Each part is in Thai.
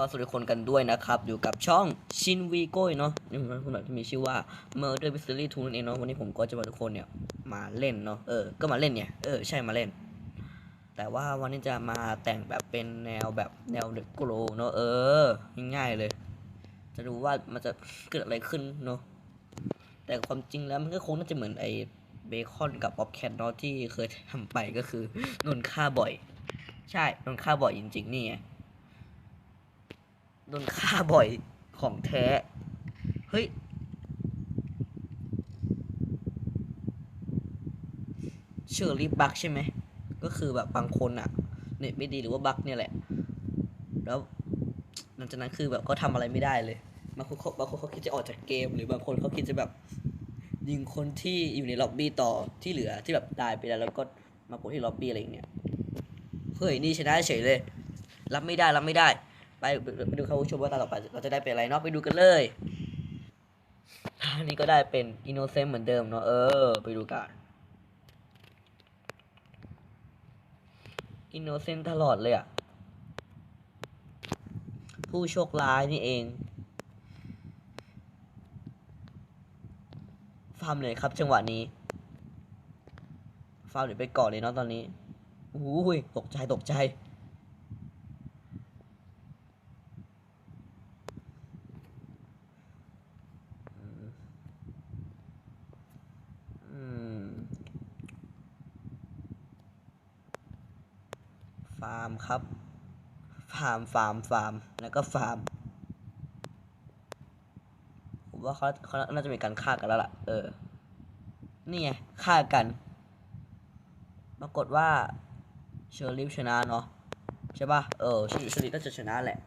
ก็สวัสดีคนกันด้วยนะครับ อยู่กับช่องชินวีโก้เนาะนี่มันคุณหน่อยที่มีชื่อว่า Murder Mystery 2นั่นเองเนาะวันนี้ผมก็จะมาทุกคนเนี่ยมาเล่นเนาะเออก็มาเล่นเนี่ยเออใช่มาเล่น แต่ว่าวันนี้จะมาแต่งแบบเป็นแนวแบบแนวเด็กโกลเนาะเออง่ายๆเลย จะดูว่ามันจะเกิดอะไรขึ้นเนาะแต่ความจริงแล้วมันก็คงน่าจะเหมือนไอ้เบคอนกับป๊อปแคทเนาะที่เคยทำไปก็คือโดนฆ่าบ่อย ใช่โดนฆ่าบ่อยจริงๆนี่ไง โดนฆ่าบ่อยของแท้ เฮ้ย เชอร์รี่บักใช่ไหม ก็คือแบบบางคนอะเน็ตไม่ดีหรือว่าบักเนี่ยแหละ แล้วหลังจากนั้นคือแบบก็ทำอะไรไม่ได้เลย บางคนเขาบางคนเขาคิดจะออกจากเกม หรือบางคนเขาคิดจะแบบยิงคนที่อยู่ในล็อบบี้ต่อที่เหลือที่แบบตายไปแล้วแล้วก็มาโผล่ที่ล็อบบี้อะไรอย่างเงี้ย เฮ้ยนี่ชนะเฉยเลย รับไม่ได้รับไม่ได้ ไปไปดูเขาผู้ชมว่าตาต่อไปเราจะได้เป็นอะไรเนาะไปดูกันเลยอันนี้ก็ได้เป็นอินโนเซนต์เหมือนเดิมเนาะเออ ไปดูกันอินโนเซนต์ตลอดเลยอะผู้โชคร้ายนี่เองฟาร์มเลยครับจังหวะนี้ฟาร์มเลยวไปก่อนเลยเนาะตอนนี้โอ้ยตกใจตกใจ ฟาร์มครับ ฟาร์มฟาร์มฟาร์มแล้วก็ฟาร์มผมว่าเขาเขาน่าจะมีการฆ่ากันแล้วล่ะ เออ นี่ไงฆ่ากัน ปรากฏว่าเชอร์ลิฟชนะเนาะใช่ป่ะ เออเชอร์ลิฟน่าจะชนะแหละ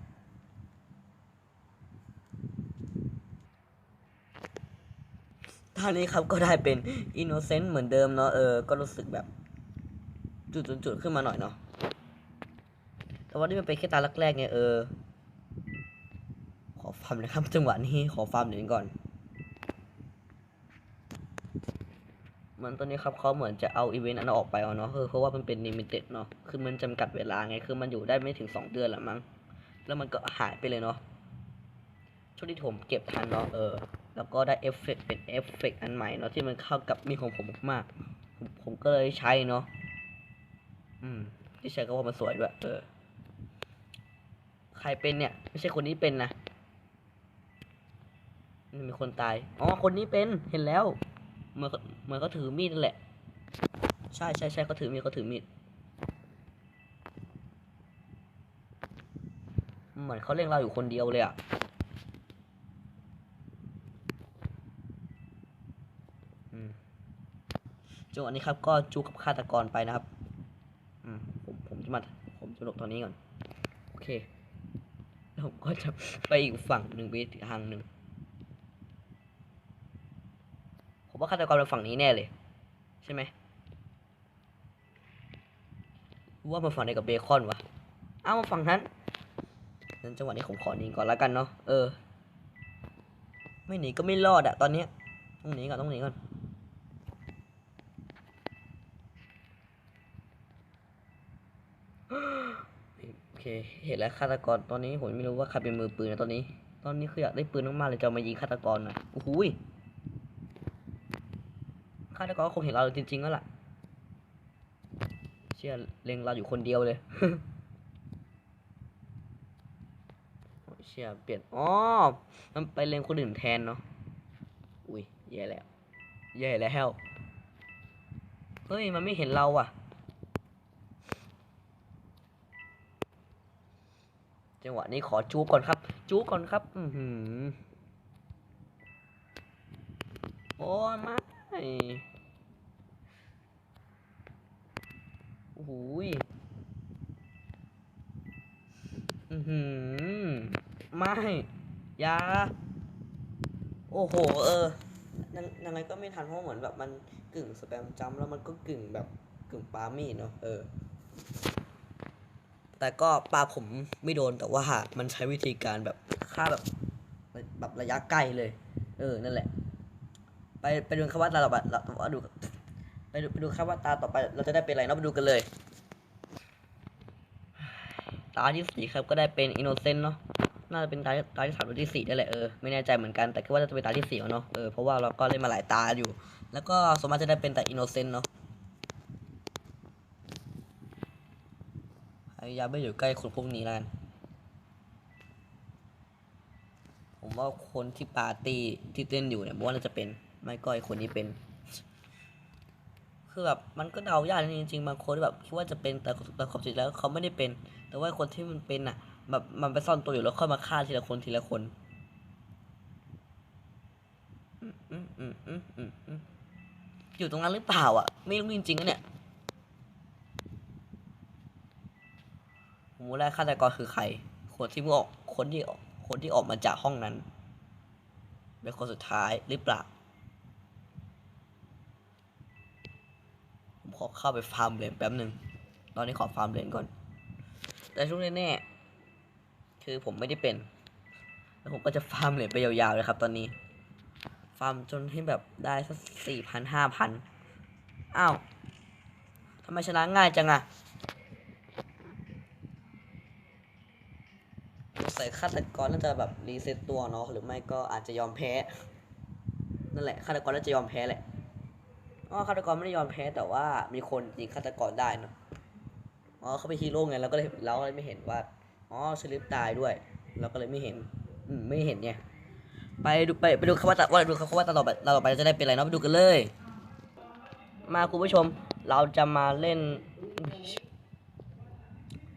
ท่านี้ครับก็ได้เป็นอินโนเซนต์เหมือนเดิมเนาะเออ ก็รู้สึกแบบ จุดๆขึ้นมาหน่อยเนาะ แต่ว่านี่มันเป็นแค่ตาแรกๆไงเออ ขอฟาร์มนะครับจังหวะนี้ขอฟาร์มหนึ่งก่อนมือนตอนนี้ครับเขาเหมือนจะเอาอีเวนต์อันนั้นออกไปเอาเนาะเออเพราะว่ามันเป็นลิมิเต็ดเนาะคือมันจำกัดเวลาไงคือมันอยู่ได้ไม่ถึงสองเดือนละมั้งแล้วมันก็หายไปเลยเนาะช่วงที่ผมเก็บทันเนาะเออ แล้วก็ได้เอฟเฟกต์เป็นเอฟเฟกต์อันใหม่เนาะที่มันเข้ากับมีของผมมากผมผมก็เลยใช้เนาะอืมที่ใช้ก็ว่ามันสวยด้วยเออ ใครเป็นเนี่ย ไม่ใช่คนนี้เป็นนะนี่มีคนตาย อ๋อ คนนี้เป็น เห็นแล้ว เหมือนเหมือนเขาถือมีดนั่นแหละ ใช่ใช่ใช่เขาถือมีดเขาถือมีด เหมือนเขาเล่งเราอยู่คนเดียวเลยอะอืมจังหวะนี้ครับ ก็จูกับฆาตกรไปนะครับ อืม ผม ผมจะมา ผมจะหลบตอนนี้ก่อน โอเค ผมก็จะไปอีกฝั่งหนึ่งไปทางหนึ่งผมว่าฆาตกรเป็นฝั่งนี้แน่เลย ใช่ไหมว่ามาฝั่งไหนกับเบคอนวะเอ้ามาฝั่งนั้นนั้นจังหวะนี้ผมขอหนีก่อนแล้วกันเนาะเออ ไม่หนีก็ไม่รอดอะตอนนี้ต้องหนีก่อนต้องหนีก่อน โอ เค เห็นแล้วฆาตกรตอนนี้ผมไม่รู้ว่าใครเป็นมือปืนนะตอนนี้ ตอนนี้คืออยากได้ปืนมากๆเลยจะมายิงฆาตกรน่อยโอ้โหยฆาตกรก็คงเห็นเราจริงๆแล้วล่ะ เชื่อเล็งเราอยู่คนเดียวเลยโอ้ยเชื่อเปลี่ยนอ๋อมันไปเล็งคนอื่นแทนเนาะอุ้ยแย่แล้วแย่แล้วเฮ้ยมันไม่เห็นเราอะ จังหวะนี้ขอจูบก่อนครับ จูบก่อนครับ อือหือโอ้ไม่โอ้โหยอือหือ ไม่ยาโอ้โห เออยังยังไงก็ไม่ทันเพราะเหมือนแบบมันกึ่งสแปมจัมแล้วมันก็กึ่งแบบกึ่งปามีเนาะเออ แต่ก็ปลาผมไม่โดนแต่ว่ามันใช้วิธีการแบบฆ่าแบบแบบระยะใกล้เลย เออ นั่นแหละ ไปไปดูคำว่าตาต่อไปเราดูไปดูไปดูคำว่าตาต่อไป เราจะได้เป็นอะไรเนาะไปดูกันเลย ตาที่สี่ครับก็ได้เป็นอินโนเซนต์เนาะ น่าจะเป็นตาตาที่สามหรือที่สี่ได้แหละเออ ไม่แน่ใจเหมือนกัน แต่คิดว่าจะเป็นตาที่สี่เนาะ เออ เพราะว่าเราก็เล่นมาหลายตาอยู่ แล้วก็สมมติจะได้เป็นแต่อินโนเซนต์เนาะ พยายาไม่อยู่ใกล้คนพวกนี้แล้วผมว่าคนที่ปาร์ตี้ที่เต้นอยู่เนี่ยผมว่าน่าจะเป็นไม่ก็ไอคนนี้เป็น คือแบบมันก็เดายากจริงๆบางคนแบบคิดว่าจะเป็นแต่แต่ความจริแล้วเขาไม่ได้เป็น แต่ว่าคนที่มันเป็นอะแบบมันไปซ่อนตัวอยู่แล้วค่อยมาฆ่าทีละคนทีละคนอืมอืมอืมอืมอืมอืมอยู่ตรงนั้นหรือเปล่าอะ ไม่รู้จริงๆนะเนี่ย มรู้แล้วฆาตกรคือใคร คนที่ออกคนที่ออกคนที่ออกมาจากห้องนั้น เป็นคนสุดท้ายหรือเปล่า ผมขอเข้าไปฟาร์มเหรียญแป๊บหนึ่ง ตอนนี้ขอฟาร์มเหรียญก่อน แต่ช่วงแน่ๆคือผมไม่ได้เป็น แล้วผมก็จะฟาร์มเหรียญไปยาวๆเลยครับ ตอนนี้ ฟาร์มจนให้แบบได้สักสี่พันห้าพัน อ้าวทำไมชนะง่ายจังอะ ส่ฆาตกรน่าจะแบบรีเซ็ตตัวเนาะหรือไม่ก็อาจจะยอมแพ้นั่นแหละฆาตกรน่าจะยอมแพ้แหละอ๋อฆาตกรไม่ได้ยอมแพ้แต่ว่ามีคนยิงฆาตกรได้เนอะอ๋อเขาเป็นฮีโร่ไงเราก็เลยเราก็เลยไม่เห็นว่าอ๋อชลิปตายด้วยเราก็เลยไม่เห็นอืมไม่เห็นไงไปดูไปไปดูคำว่าตว่าดูคำว่าตต่อไปเราต่อไปจะได้เป็นอะไรเนาะไปดูกันเลย มาคุณผู้ชมเราจะมาเล่น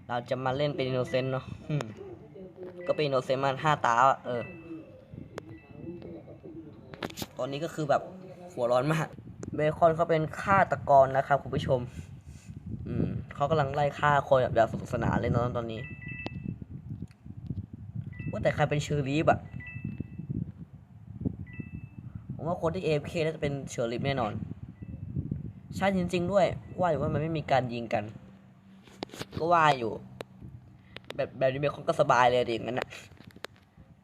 เราจะมาเล่นเป็นอินโนเซนต์เนาะ ก็เป็นโนเซนต์มาห้าตาเออ ตอนนี้ก็คือแบบหัวร้อนมาก เบคอนเขาเป็นฆาตกรนะครับคุณผู้ชม อืมเขากำลังไล่ฆ่าคนแบบอยางสนุกสนานเลยเนอะตอนนี้ ว่าแต่ใครเป็นเชอร์ลีฟอะผมว่าคนที่เอฟเคน่าจะเป็นเชอร์ลีฟแน่นอน ใช่จริง ๆ ด้วย ว่าอยู่ว่ามันไม่มีการยิงกัน ก็ว่าอยู่ แบบแบบนี้เบคอนก็สบายเลยดิอย่างนั้นอะ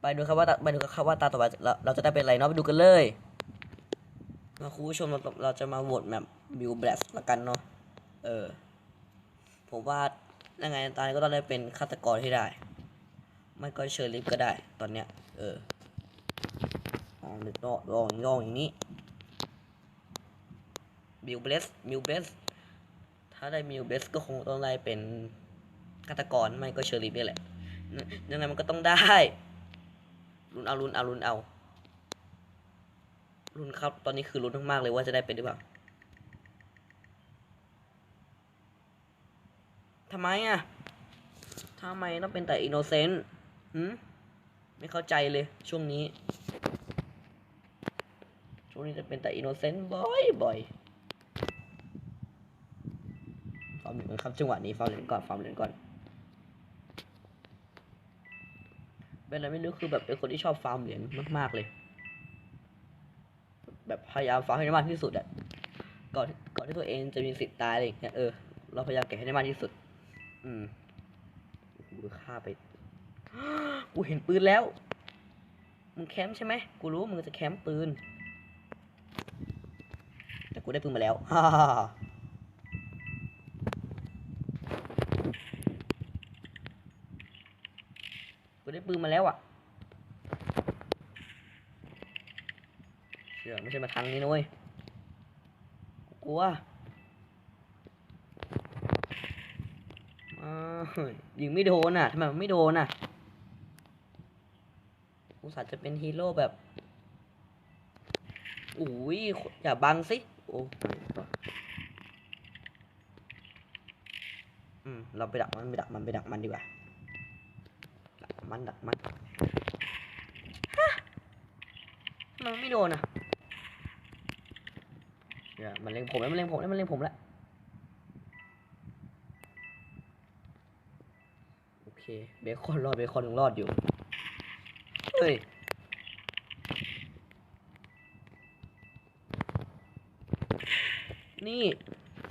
ไปดูครับว่าตาไปดูครับว่าตาต่อไปเราเราจะได้เป็นอะไรเนาะไปดูกันเลยมาคุณผู้ชมเราเราจะมาโหวตแบบบิวแบลสละกันเนาะเออ ผมว่ายังไงตอนนี้ก็ต้องได้เป็นฆาตกรให้ได้ ไม่ก็เชอร์ลิฟก็ได้ตอนเนี้ย เออลองนึกลองลองลองอย่างนี้บิวเบสมิวเบสถ้าได้มิวเบสก็คงต้องได้เป็น ฆาตกรไม่ก็เชอร์ลิฟนี่แหละยังไงมันก็ต้องได้รุนเอารุนเอารุนเอารุนครับตอนนี้คือรุนมากๆเลยว่าจะได้เป็นหรือเปล่าทำไมอะทำไมต้องเป็นแต่อินโนเซนต์หืมไม่เข้าใจเลยช่วงนี้ ช่วงนี้จะเป็นแต่อินโนเซนต์บ่อยบ่อยฟาร์มเหรียญก่อนครับจังหวะนี้ฟาร์มเหรียญก่อนฟาร์มเหรียญก่อน เป็นอะไรไม่รู้คือแบบเป็นคนที่ชอบฟาร์มเหรียญมากๆเลย แบบพยายามฟังให้ได้มากที่สุดอะก่อนก่อนที่ตัวเองจะมีสิทธิ์ตายอะไรอย่างเงี้ยเออเราพยายามเก็บให้ได้มากที่สุด อืมกูฆ่าไปกูเห็นปืนแล้ว มึงแคมป์ใช่ไหมกูรู้มึงจะแคมป์ปืนแต่กูได้ปืนมาแล้วฮ่าฮ่าฮ่ากู ได้ปืนมาแล้วอะเชื่อไม่ใช่มาทางนี้นะเว้ยกลัวยิงไม่โดนอะทำไมมันไม่โดนอะอุตส่าห์จะเป็นฮีโร่แบบอุ้ยอย่าบังสิโอ้อืมเราไปดักมันไปดักมันไปดักมันดีกว่า มันดักมันฮะทำไมมันไม่โดนอะเชี่ยมันเล็งผมแล้วมันเล็งผมแล้วมันเล็งผมแล้วโอเคเบคอนรอดเบคอนยังรอดอยู่เฮ้ยนี่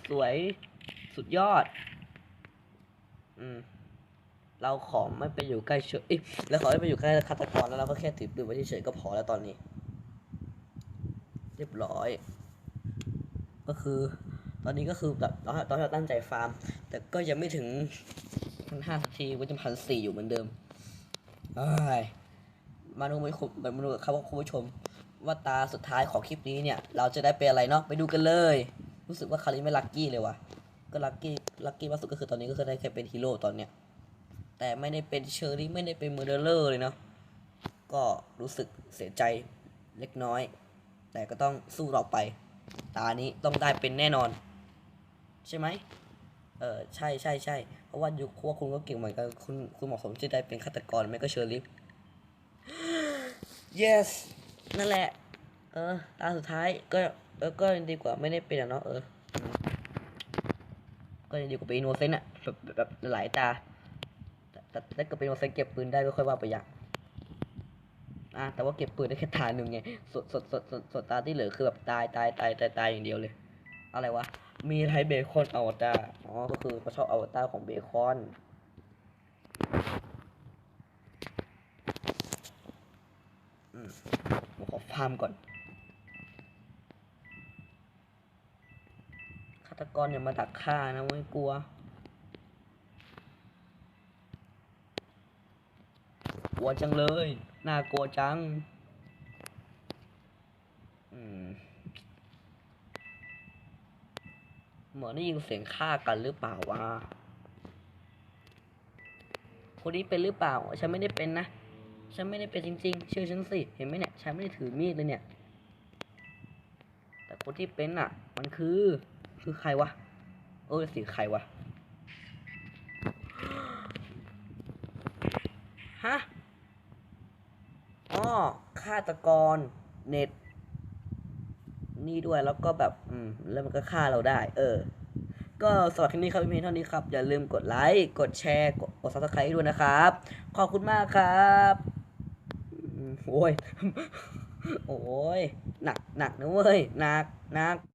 สวยสุดยอด อืม เราขอไม่ไปอยู่ใกล้เฉยเอ้ยแล้วขอไม่ไปอยู่ใกล้ฆาตกรแล้วเราก็แค่ถือปืนไว้เฉยๆก็พอแล้วตอนนี้ เรียบร้อย ก็คือ ตอนนี้ก็คือแบบตอนตอนเราตั้งใจฟาร์ม แต่ก็ยังไม่ถึงพันห้าทีก็จะพันสี่อยู่เหมือนเดิมมาดูม่คุมาดูครับว่าคุณผู้ชม ว่าตาสุดท้ายของคลิปนี้เนี่ย เราจะได้เป็นอะไรเนาะไปดูกันเลย รู้สึกว่าคาริไม่ลัคกี้เลยว่ะก็ลัคกี้ลัคกี้มากสุดก็คือตอนนี้ก็คือได้แค่เป็นฮีโร่ตอนเนี้ย แต่ไม่ได้เป็นเชอรี่ไม่ได้เป็นมอร์เดอร์เลยเนาะก็รู้สึกเสียใจเล็กน้อย แต่ก็ต้องสู้ต่อไป ตานี้ต้องได้เป็นแน่นอน ใช่ไหมเออใช่ใช่ใช่เพราะว่ายุคว่าคุณก็เก่งเหมือนกันคุณคุณเหมาะสมที่จะได้เป็นฆาตกรไม่ก็เชอร์ลิฟ yes นั่นแหละ เออ ตาสุดท้ายก็เออก็ยังดีกว่าไม่ได้เป็นอะเนาะเออ ก็ยังดีกว่าเป็นอินโนเซนต์อะแบบแบบหลายตา แต่ถ้าเกิดเป็นโนเซนเก็บปืนได้ก็ค่อยว่าไปอย่างอะแต่ว่าเก็บปืนได้แค่ตาหนึ่งไงส่วนส่วนส่วนส่วนส่วนตาที่เหลือคือแบบตายตายตายตายตายอย่างเดียวเลย อะไรวะ มีไทยเบคอนอวตารอ๋อก็คือเขาชอบอวตารของเบคอนอืมผมขอฟาร์มก่อนฆาตกรอย่ามาดักฆ่านะไม่กลัว ลัวจังเลย น่ากลัวจัง อืมเหมือนได้ยินเสียงฆ่ากันหรือเปล่าวะ คนนี้เป็นหรือเปล่า ฉันไม่ได้เป็นนะ ฉันไม่ได้เป็นจริง ๆ เชื่อฉันสิ เห็นไหมเนี่ย ฉันไม่ได้ถือมีดเลยเนี่ย แต่คนที่เป็นอะ มันคือ คือใครวะ เออสิใครวะ ฮะ อ๋อฆาตกรเน็ต นี่ด้วยแล้วก็แบบอืมแล้วมันก็ฆ่าเราได้ เออ ก็สำหรับคลิปนี้ครับเพียงเท่านี้ครับ อย่าลืมกดไลค์กดแชร์กดกดซับสไครต์ด้วยนะครับ ขอบคุณมากครับโอ้ยโอ้ยหนักหนักนะเว้ยหนักหนัก